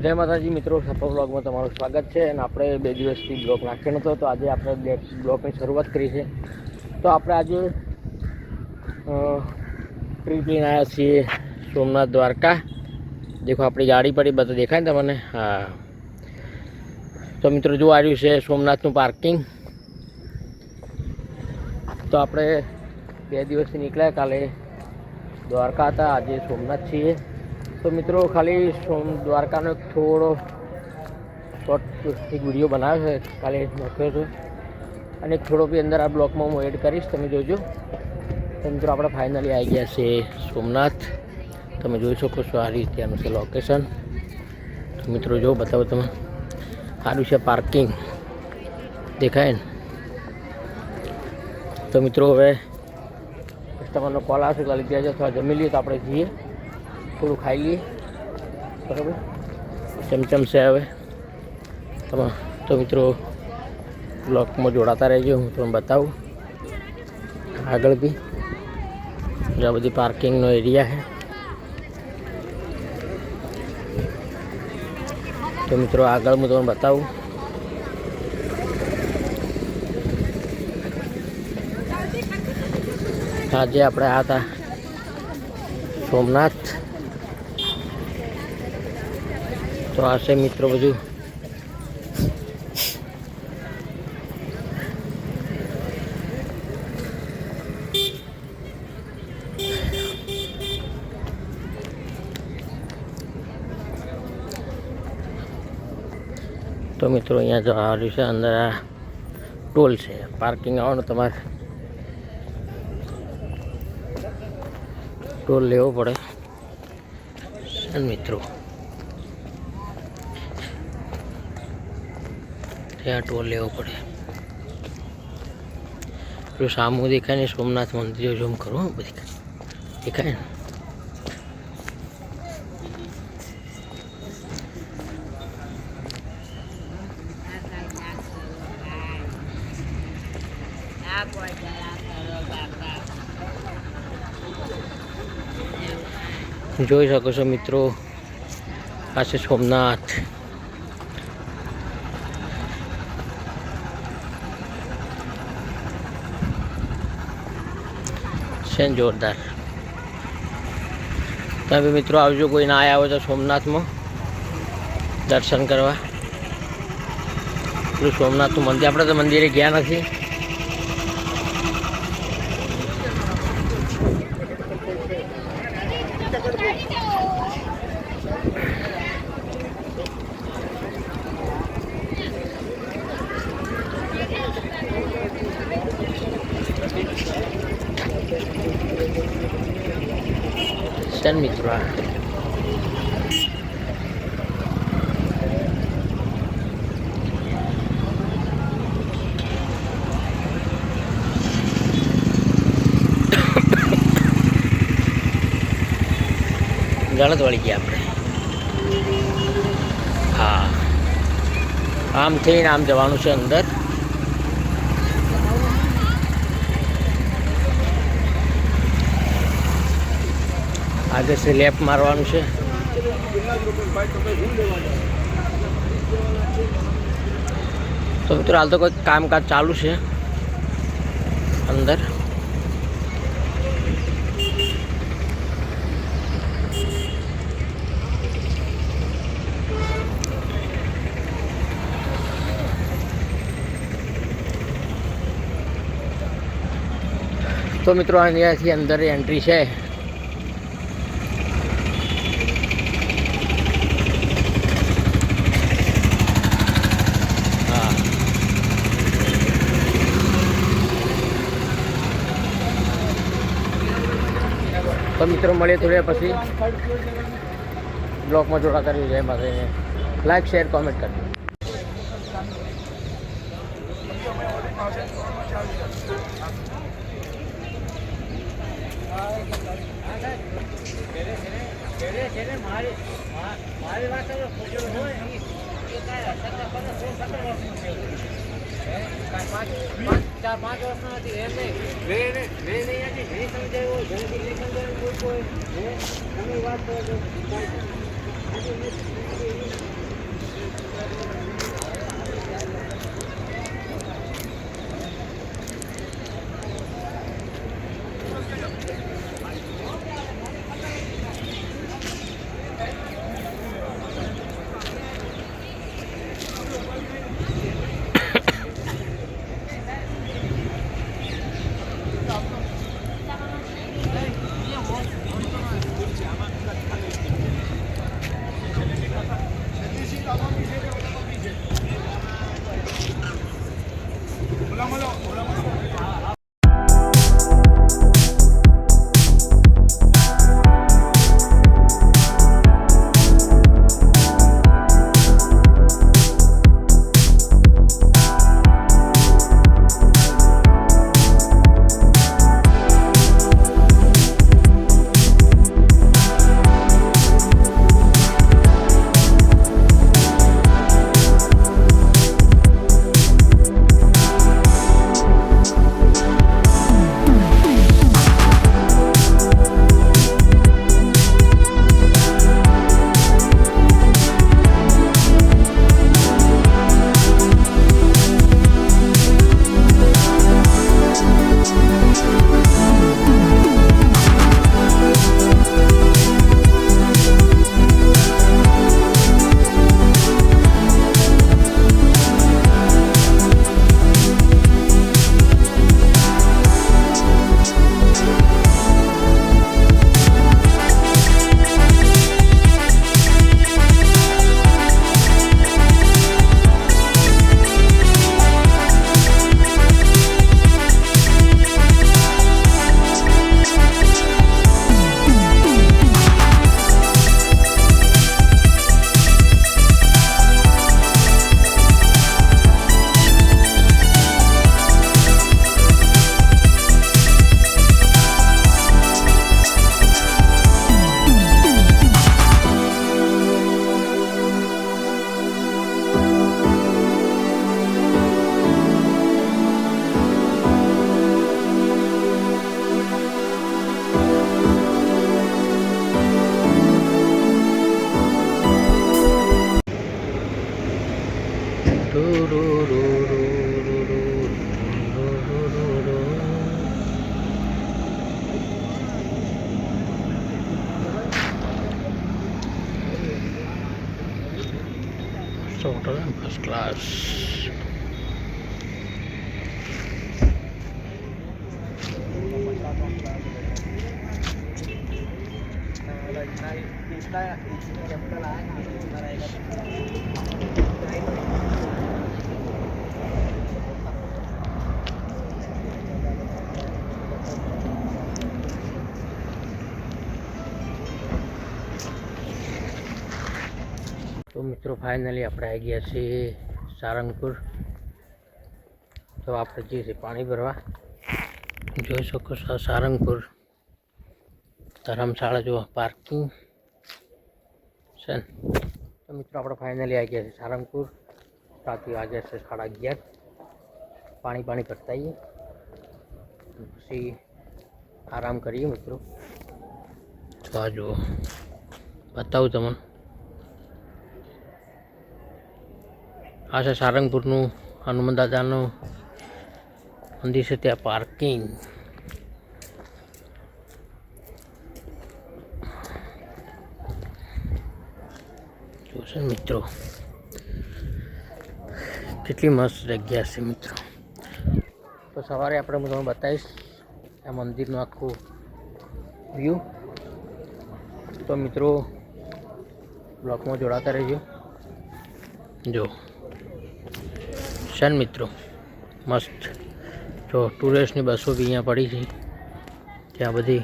જય માતાજી, મિત્રો. સફળ બ્લોગમાં તમારું સ્વાગત છે અને આપણે બે દિવસથી બ્લોગ નાખ્યો નહોતો તો આજે આપણે બ્લોકની શરૂઆત કરી છે. તો આપણે આજે ટ્રીપ લઈને આવ્યા છીએ સોમનાથ દ્વારકા. દેખો, આપણી ગાડી પડી, બધા દેખાય ને તમને? હા. તો મિત્રો, જો આવ્યું છે સોમનાથનું પાર્કિંગ તો આપણે બે દિવસથી નીકળ્યા. કાલે દ્વારકા હતા, આજે સોમનાથ છીએ. તો મિત્રો, ખાલી સોમ દ્વારકાનો એક થોડો શોર્ટ એક વીડિયો બનાવ્યો છે. કાલે નાખ્યો હતો અને થોડો બી અંદર આ બ્લોકમાં હું એડ કરીશ, તમે જોજો. તો મિત્રો, આપણે ફાઇનલી આવી ગયા છે સોમનાથ. તમે જોઈ શકો છો આ રીતે ત્યાંનું છે લોકેશન તો મિત્રો, જો બતાવો તમે સારું છે પાર્કિંગ દેખાય ને? તો મિત્રો, હવે કસ્ટમરનો કોલ આવશે. એટલે ત્યાં છે અથવા જમી લઈએ તો આપણે જઈએ. થોડું ખાઈ લઈએ. બરાબર? ચમચમ છે હવે. તમે તો મિત્રો બ્લોકમાં જોડાતા રહેજો, હું તમને બતાવું. આગળ બી. આ બધી પાર્કિંગનો એરિયા છે. તો મિત્રો આગળ હું તમને બતાવું. આજે આપણે આ હતા સોમનાથ. તો આ છે મિત્રો બધું. તો મિત્રો અહીંયા જો આવ્યું છે, અંદર આ ટોલ છે પાર્કિંગ આવવાનું તમારે. ટોલ લેવો પડે. અને મિત્રો આ ટોલ લેવો પડે. પેલું સામું દેખાય ને સોમનાથ મંદિર ઝૂમ કરો બધી દેખાય ને? જોઈ શકો છો મિત્રો પાસે સોમનાથ. છે ને જોરદાર. તમે મિત્રો આવજો કોઈ ના આવ્યા હોય તો સોમનાથમાં. દર્શન કરવા. પેલું સોમનાથનું મંદિર. આપણે તો મંદિરે ગયા નથી. છે મિત્રો આ ગલત વળી ગયા આપણે. હા. આમ થઈને આમ જવાનું છે અંદર. આગળ છે લેફ્ટ મારવાનું છે. તો મિત્રો, હાલ તો કોઈ કામકાજ ચાલુ છે અંદર. તો મિત્રો અહીંયાથી અંદર એન્ટ્રી છે. મિત્રો મળીએ થોડી વાર પછી. બ્લોગમાં જોડાતા રહ્યું જય માતાજીને લાઈક શેર કોમેન્ટ કરજો. ચાર, પાંચ વર્ષના નથી એમ નહીં. મેં મેં નહીં સમજાયું ઘરેથી નહીં સમજાયું કોઈ કોઈ તમે વાત કરો first class. તો મિત્રો ફાઇનલી આપણે આવી ગયા છીએ સારંગપુર. તો આપણે જઈએ છીએ પાણી ભરવા. જોઈ શકો છો સારંગપુર. ધરમશાળા જો પાર્કિંગ છે તો મિત્રો, આપણે ફાઇનલી આવી ગયા છીએ સારંગપુર. રાતે વાગ્યા છે સાડા અગિયાર. પાણી પાણી ભરતા આવીએ. પછી આરામ કરીએ મિત્રો. તો આ જુઓ, બતાવું તમને. આ છે સારંગપુરનું, હનુમાન દાદાનું મંદિર છે ત્યાં પાર્કિંગ જોશે મિત્રો, કેટલી મસ્ત જગ્યા છે મિત્રો. તો સવારે આપણે હું તમને બતાવીશ આ મંદિરનું આખું વ્યૂ તો મિત્રો બ્લોકમાં જોડાતા રહેજો. જો શન મિત્રો? મસ્ત. જો ટુરિસ્ટની બસો બી અહીંયા પડી છે. ત્યાં બધી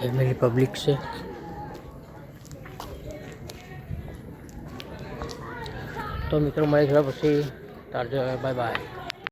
ફેમિલી પબ્લિક છે. તો મિત્રો મળીશું પછી. તારજો બાય બાય